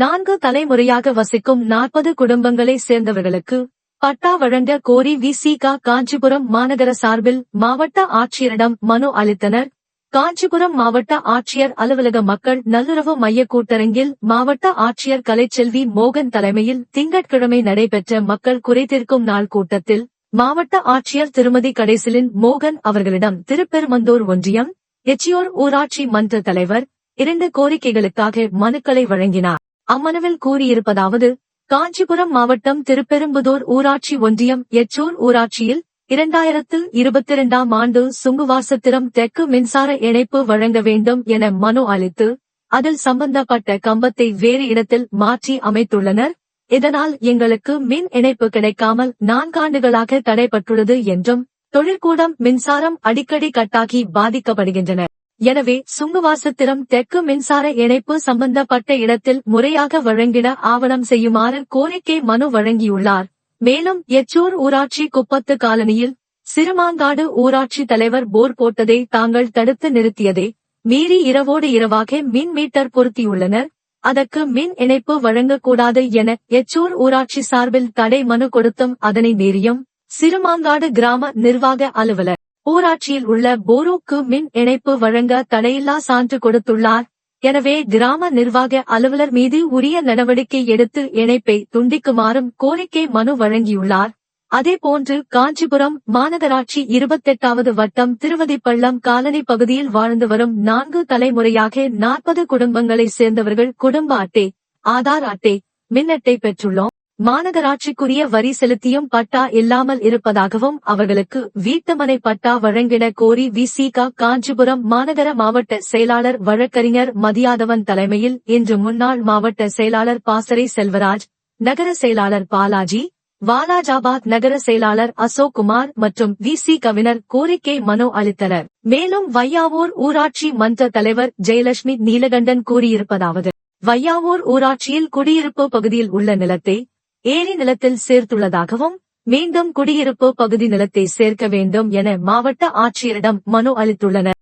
நான்கு தலைமுறையாக வசிக்கும் நாற்பது குடும்பங்களை சேர்ந்தவர்களுக்கு பட்டா வழங்க கோரி விசிகா காஞ்சிபுரம் மாநகர சார்பில் மாவட்ட ஆட்சியரிடம் மனு அளித்தனர். காஞ்சிபுரம் மாவட்ட ஆட்சியர் அலுவலக மக்கள் நல்லுறவு மைய கூட்டரங்கில் மாவட்ட ஆட்சியர் கலைச்செல்வி மோகன் தலைமையில் திங்கட்கிழமை நடைபெற்ற மக்கள் குறைதீர்க்கும் நாள் கூட்டத்தில் மாவட்ட ஆட்சியர் திருமதி கடைசிலின் மோகன் அவர்களிடம் திருப்பெருமந்தூர் ஒன்றியம் எச்சியோர் ஊராட்சி மன்ற தலைவர் இரண்டு கோரிக்கைகளுக்காக மனுக்களை வழங்கினார். அம்மனுவில் கூறியிருப்பதாவது காஞ்சிபுரம் மாவட்டம் திருப்பெரும்புதூர் ஊராட்சி ஒன்றியம் எச்சூர் ஊராட்சியில் இரண்டாயிரத்து இருபத்தி இரண்டாம் ஆண்டு சுங்குவாசத்திரம் தெற்கு மின்சார இணைப்பு வழங்க வேண்டும் என மனு அளித்து அதில் சம்பந்தப்பட்ட கம்பத்தை வேறு இடத்தில் மாற்றி அமைத்துள்ளனர். இதனால் எங்களுக்கு மின் இணைப்பு கிடைக்காமல் நான்காண்டுகளாக தடைப்பட்டுள்ளது என்றும் தொழிற்கூடம் மின்சாரம் அடிக்கடி கட்டாகி பாதிக்கப்படுகின்றன. எனவே சுங்குவாசத்திரம் தெற்கு மின்சார இணைப்பு சம்பந்தப்பட்ட இடத்தில் முறையாக வழங்கிட ஆவணம் செய்யுமாறு கோரிக்கை மனு வழங்கியுள்ளார். மேலும் எச்சூர் ஊராட்சி குப்பத்து காலனியில் சிறுமாங்காடு ஊராட்சி தலைவர் போர் போட்டதை தாங்கள் தடுத்து நிறுத்தியதை மீறி இரவோடு இரவாக மின் மீட்டர் பொருத்தியுள்ளனர். அதற்கு மின் இணைப்பு வழங்கக்கூடாது என எச்சூர் ஊராட்சி சார்பில் தடை மனு கொடுத்தும் அதனை மீறியும் சிறுமாங்காடு கிராம நிர்வாக அலுவலர் ஊராட்சியில் உள்ள போரோக்கு மின் இணைப்பு வழங்க தடையில்லா சான்று கொடுத்துள்ளார். எனவே கிராம நிர்வாக அலுவலர் மீது உரிய நடவடிக்கை எடுத்து இணைப்பை துண்டிக்குமாறும் கோரிக்கை மனு வழங்கியுள்ளார். அதேபோன்று காஞ்சிபுரம் மாநகராட்சி இருபத்தெட்டாவது வட்டம் திருவதிப்பள்ளம் காலனி பகுதியில் வாழ்ந்து வரும் நான்கு தலைமுறையாக நாற்பது குடும்பங்களைச் சேர்ந்தவர்கள் குடும்ப அட்டை ஆதார் அட்டை மின் அட்டை பெற்றுள்ளோம். மாநகராட்சிக்குரிய வரி செலுத்தியும் பட்டா இல்லாமல் இருப்பதாகவும் அவர்களுக்கு வீட்டுமனை பட்டா வழங்கிட கோரி விசிகா காஞ்சிபுரம் மாநகர மாவட்ட செயலாளர் வழக்கறிஞர் மதியாதவன் தலைமையில் இன்று முன்னாள் மாவட்ட செயலாளர் பாசறை செல்வராஜ் நகர செயலாளர் பாலாஜி வாலாஜாபாத் நகர செயலாளர் அசோக் குமார் மற்றும் வி. சி. கவினர் கோரிக்கை மனு அளித்தனர். மேலும் வையாவூர் ஊராட்சி மன்ற தலைவர் ஜெயலட்சுமி நீலகண்டன் கூறியிருப்பதாவது வையாவூர் ஊராட்சியில் குடியிருப்பு பகுதியில் உள்ள நிலத்தை ஏரி நிலத்தில் சேர்த்துள்ளதாகவும் மீண்டும் குடியிருப்பு பகுதி நிலத்தை சேர்க்க வேண்டும் என மாவட்ட ஆட்சியரிடம் மனு அளித்துள்ளனர்.